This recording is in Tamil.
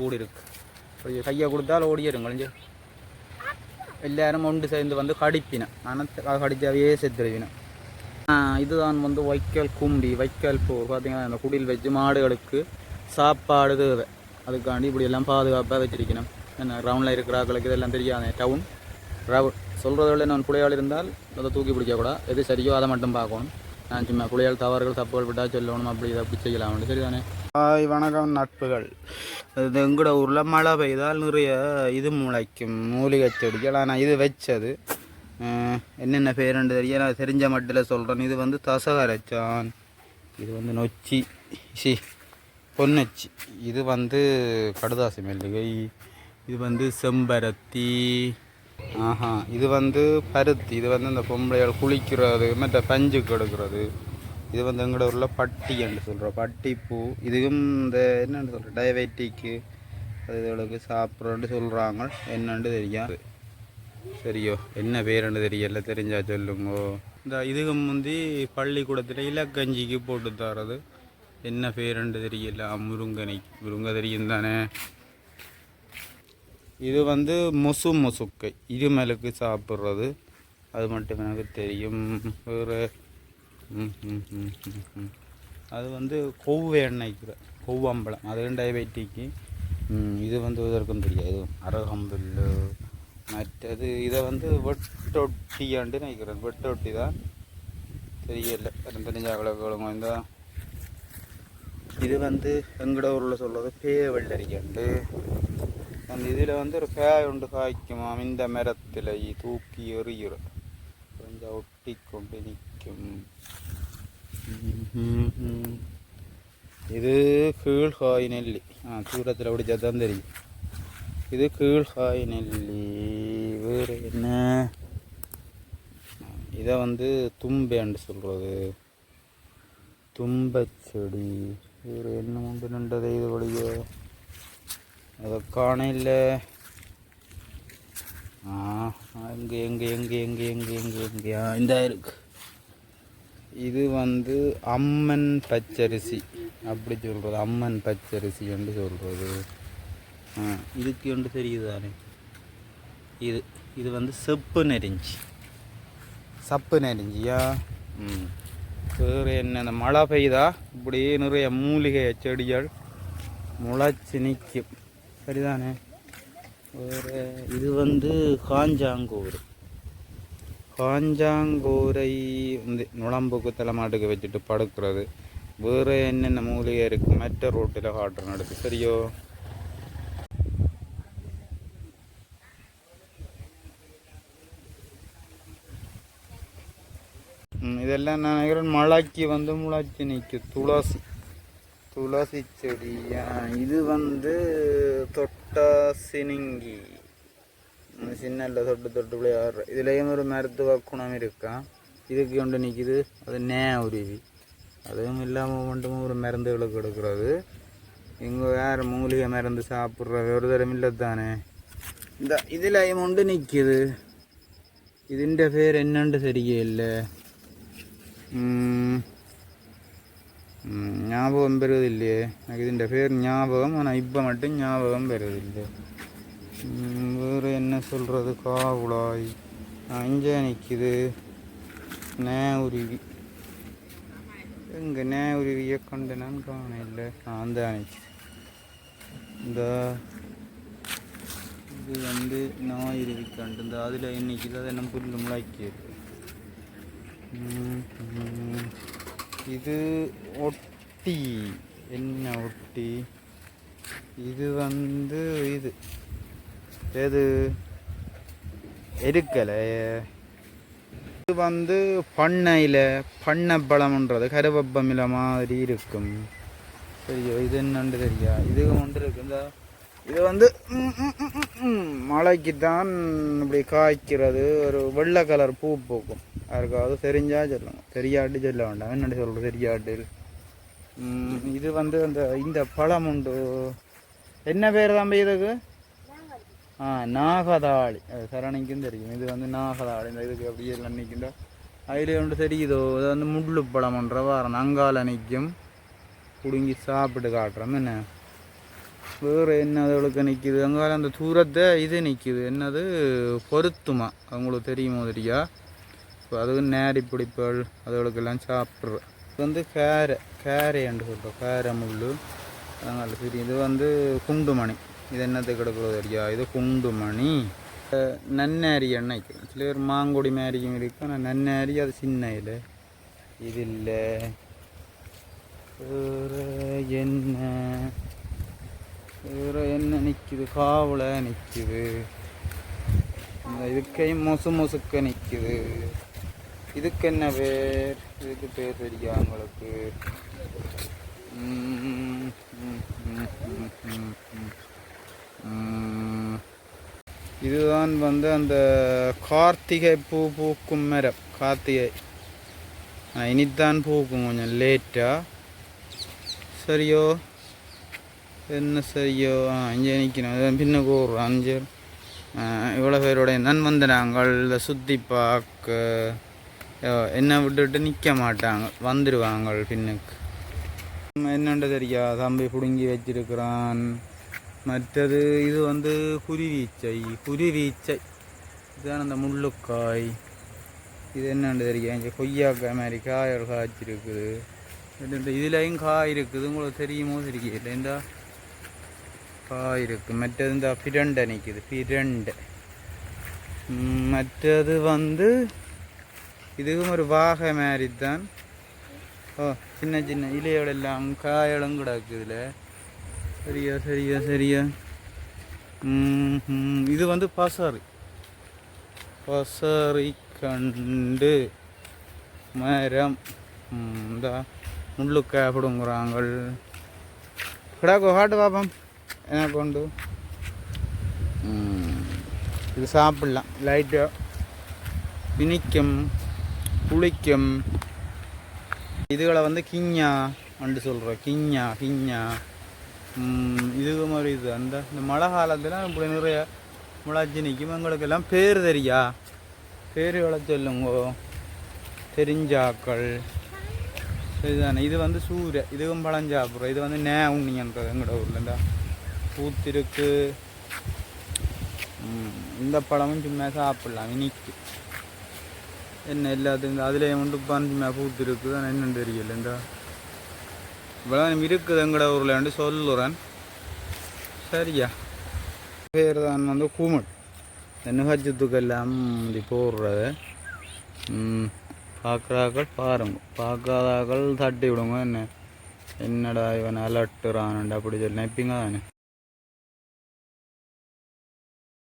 கூடி இருக்கு கொஞ்சம் கையை கொடுத்தால் ஓடிடும் கொஞ்சம் எல்லாரும் ஒன்று சேர்ந்து வந்து கடிப்பினேன் ஆனால் கடிச்சாவே செத்துருவினேன் இதுதான் வந்து வைக்கல் கும்பி வைக்கல் போர் பார்த்தீங்கன்னா அந்த குடில் வச்சு மாடுகளுக்கு சாப்பாடு தேவை. அதுக்காண்டி இப்படி எல்லாம் பாதுகாப்பாக வச்சிருக்கணும். என்ன ரவுண்டில் இருக்கிற இதெல்லாம் தெரியாது டவுன் ரவுன் சொல்கிறத விட நான் புலையால் இருந்தால் அதை தூக்கி பிடிக்கக்கூடாது எது சரியோ அதை மட்டும் பார்க்கணும். நான் சும்மா புலையாள் தவறுகள் தப்புகள் விட்டால் சொல்லணும் அப்படி இதை அப்படி செய்யலாம் சரிதானே ஹாய் வணக்கம் நட்புகள் இது எங்கூட ஊரில் மழை பெய்தால் நிறைய இது முளைக்கும் மூலிகை செடிகள் ஆனால் இது வச்சது என்னென்ன பேருண்டு தெரிய நான் தெரிஞ்ச மட்டில் சொல்கிறேன் இது வந்து தசகரைச்சான் இது வந்து நொச்சி சி பொன்னச்சி இது வந்து கடுதாசி மெல்லிகை இது வந்து செம்பருத்தி ஆஹா இது வந்து பருத்தி இது வந்து இந்த பொம்பளைகள் குளிக்கிறது மற்ற பஞ்சுக்கு எடுக்கிறது. இது வந்து எங்களோட ஊரில் பட்டி என்று சொல்கிறோம் பட்டிப்பூ இதுவும் இந்த என்னென்னு சொல்கிறோம் டயபெட்டிக்கு அது இதுகளுக்கு சாப்பிட்றோன்னு சொல்கிறாங்க என்னன்னு தெரியாது சரியோ என்ன பேருன்னு தெரியல தெரிஞ்சா சொல்லுங்கோ. இந்த இதுக்கு முந்தி பள்ளிக்கூடத்தில் இலக்கஞ்சிக்கு போட்டு தரது. என்ன பேருன்னு தெரியல முருங்கனை முருங்கை தெரியும் தானே? இது வந்து முசு முசுக்கை. இருமலுக்கு சாப்பிட்றது. அது மட்டும் எனக்கு தெரியும். வேறு அது வந்து கொவ்வை எண்ணெய்க்கிற கொவ்வம்பழம் அது டயபெட்டிக்கு இது வந்து இதற்கும் தெரியாது. அரகம்புல்லு மற்றது இதை வந்து வெட்டொட்டியாண்டு நினைக்கிறேன். வெட்டொட்டி தான் தெரியல. தெரிஞ்ச அவ்வளோ இந்த இது வந்து எங்கட ஊரில் சொல்கிறது பே வெள்ளரிக்கண்டு அந்த இதில் வந்து ஒரு காய் உண்டு காய்க்குமாம் இந்த மரத்தில் தூக்கி எறியும் கொஞ்சம் ஒட்டி கொண்டு நிற்கும். இது கீழ்காய் நெல்லி. ஆ தூரத்தில் அப்படி ஜதம் தெரியும். இது கீழ்காய் நெல்லி. வேறு என்ன? இதை வந்து தும்பேன்னு சொல்கிறது தும்பச்செடி வேறு என்ன உண்டு நின்றதை இது வழியோ? அதை காண ஆ எங்கே எங்கே எங்கே எங்கே எங்கே எங்கே எங்கேயா இந்த இருக்கு. இது வந்து அம்மன் பச்சரிசி. அப்படி சொல்கிறது அம்மன் பச்சரிசி என்று சொல்கிறது ஆ இதுக்கு ஒன்று தெரியுது தானே இது இது வந்து செப்பு நெறிஞ்சி. சப்பு நெறிஞ்சியா? ம். வேறு என்ன இந்த மழை பெய்தா? இப்படியே நிறைய மூலிகை செடிகள் முளைச்சி நிற்கும் சரிதானே ஒரு இது வந்து காஞ்சாங்கூர் காஞ்சாங்கூரை வந்து நுழம்புக்கு தலைமாட்டுக்கு வச்சுட்டு படுக்கிறது. வேறு என்னென்ன மூலிகை இருக்குது மற்ற ரோட்டில் காட்டுறேன் நடக்கு. சரியோ? இதெல்லாம் நான் நினைக்கிறேன். மழைக்கு வந்து முளைச்சி நிற்கும். துளசி. துளசி செடி ஆ, இது வந்து தொட்டா சினுங்கி ம், சின்னல்ல தொட்டு தொட்டு விளையாடுற இதுலேயும் ஒரு மருத்துவ குணம் இருக்கா இதுக்கு கொண்டு நிற்கிது அது நே உருவி அதுவும் இல்லாமல் மட்டும் ஒரு மருந்துகளுக்கு எடுக்கிறது இங்கே வேறு மூலிகை மருந்து சாப்பிட்ற ஒரு தரம் இல்லை தானே இந்த இதுலேயும் கொண்டு நிற்கிது ഇതിൻ്റെ പേര് എന്നണ്ട് ശരിയല്ലേ ஞாபகம் பெறுவதில்லையே எனக்கு இதுண்ட பேர் ஞாபகம் ஆனால் இப்போ மட்டும் ஞாபகம் பெறுவதில்லை வேறு என்ன சொல்கிறது காவுளாய் அஞ்சே நிற்கிது நே உருவி எங்கே நே உருவியை கண்டு நான் காண இல்லை அந்த அணைச்சு இந்த இது வந்து நான் உருவி கண்டு இந்த அதில் என்னைக்கு அதை நம்ம புல்லு முளைக்கிறது இது ஒட்டி. என்ன ஒட்டி? இது வந்து இது. எது? எருக்கலை இது வந்து பண்ணையில் பண்ணப்பழம்ன்றது கருவப்பமில மாதிரி இருக்கும். சரியோ இது என்னண்டு தெரியா இது ஒன்று இருக்கு. இந்த இது வந்து மழைக்கு தான் இப்படி காய்க்கிறது. ஒரு வெள்ளை கலர் பூ பூக்கும். யாருக்காவது தெரிஞ்சா சொல்லுங்க தெரியாட்டு சொல்ல வேண்டாம் என்னடி சொல்கிறது தெரியாட்டு இது வந்து அந்த இந்த பழம் உண்டு என்ன பேர் தம்பி இதுக்கு ஆ நாகதாளி அது சரணிக்கும் தெரியும் இது வந்து நாகதாளி இந்த இதுக்கு அப்படியே எல்லாம் நிற்கின்ற அதில் ஒன்று தெரியுதோ இது வந்து முள்ளு பழம்ன்ற வாரம் அங்கால நிற்கும் பிடுங்கி சாப்பிட்டு காட்டுறோம் என்ன வேறு என்ன அதுகளுக்கு நிற்கிது அங்கே அந்த தூரத்தை இது நிற்கிது என்னது பொருத்துமா அவங்களுக்கு தெரியுமோ தெரியா இப்போ அதுவும் நேரி பிடிப்பல் அதுகளுக்கெல்லாம் சாப்பிட்ற இது வந்து கேரை கேரைன்னு சொல்கிறோம் கேரை முள் அதனால் சரி இது வந்து குண்டுமணி. இது என்னத்தை கிடக்குறது தெரியா இது குண்டுமணி. நன்னாரி எண்ணெய்க்கு சில பேர் மாங்கொடி மேரியும் இருக்குது ஆனால் நன்னாரி அது சின்ன இல்லை இது இல்லை என்ன? வேறு என்ன நிற்கிது காவலை நிற்கிது இந்த இதுக்கையும் மொசு மொசுக்க நிற்கிது இதுக்கு என்ன பேர்? இதுக்கு பேர் தெரியா உங்களுக்கு? இதுதான் வந்து அந்த கார்த்திகை பூ பூக்கும் மரம். கார்த்திகை. ஆ, இனித்தான் பூக்கும் கொஞ்சம் லேட்டா. சரியோ? என்ன சரியோ? ஆ நிற்கணும் பின்ன கூறுறோம். அஞ்சு இவ்வளோ பேருடைய நான் வந்து நாங்கள் இதை சுற்றி பார்க்க. என்னை விட்டுட்டு நிற்க மாட்டாங்க. வந்துடுவாங்க பின்னுக்கு. ம், தெரியா தம்பி பிடுங்கி வச்சிருக்கிறான். மற்றது இது வந்து குருவீச்சை. குருவீச்சை. இதுதான் அந்த முள்ளுக்காய். இது என்னன்னு தெரியும் இங்கே கொய்யாக்காய் மாதிரி காய்கள் காய்ச்சிருக்குது. இது- இதுலயும் காய் இருக்குது. உங்களுக்கு தெரியுமோ தெரியல. இந்த காய் இருக்குது மற்றது இந்த பிரண்டை நிற்கிது பிரண்டை. மற்றது வந்து இதுவும் ஒரு வாகை மாதிரி தான் ஓ சின்ன சின்ன இலையோட எல்லாம் காயெல்லாம் கிடக்குதுல சரியா சரியா சரியா. இது வந்து பசறு. பசറി கண்டு மரம். இந்த முள்ளுக்காய் அப்படிங்கிறாங்க கிடாக்கோ காட்டு பாப்பம். என்ன கொண்டு? இது சாப்பிடலாம். லைட்டாக இனிக்கும். புளிக்கும். இதுகளை வந்து கிஞ்ஞா அண்டு சொல்கிறோம் கிஞ்ஞா கிஞ்ஞா இது மாதிரி இது. அந்த இந்த மழை காலத்தில் இப்படி நிறைய முளைச்சி நிற்கும். எங்களுக்கெல்லாம் பேர் தெரியா? பேருகளை சொல்லுங்கோ. தெரிஞ்சாக்கள். இதுதானே இது வந்து சூரிய இதுவும் பழம் சாப்பிட்றோம் இது வந்து நே உண்ணிங்கன்றது எங்களோட ஊரில். இந்த பூத்திருக்கு. இந்த பழமும் சும்மா சாப்பிடலாம். இனிக்கு. என்ன எல்லாத்தையும் அதில் வந்து பஞ்சு சும்மா பூத்திருக்கு ஆனால் என்னன்னு தெரியல. இந்த இவ்வளோ இருக்குது எங்கட ஊரில் சொல்லுறேன். சரியா? பேர் தான் வந்து கூமட் நுகச்சத்துக்கெல்லாம் இப்படி போடுறது? பார்க்குறாக்கள் பாருங்க பார்க்காதாக்கள் தட்டி விடுங்க என்ன என்னடா இவன் அலட்டுறான்டா அப்படி சொல்லி நினைப்பீங்க தானே?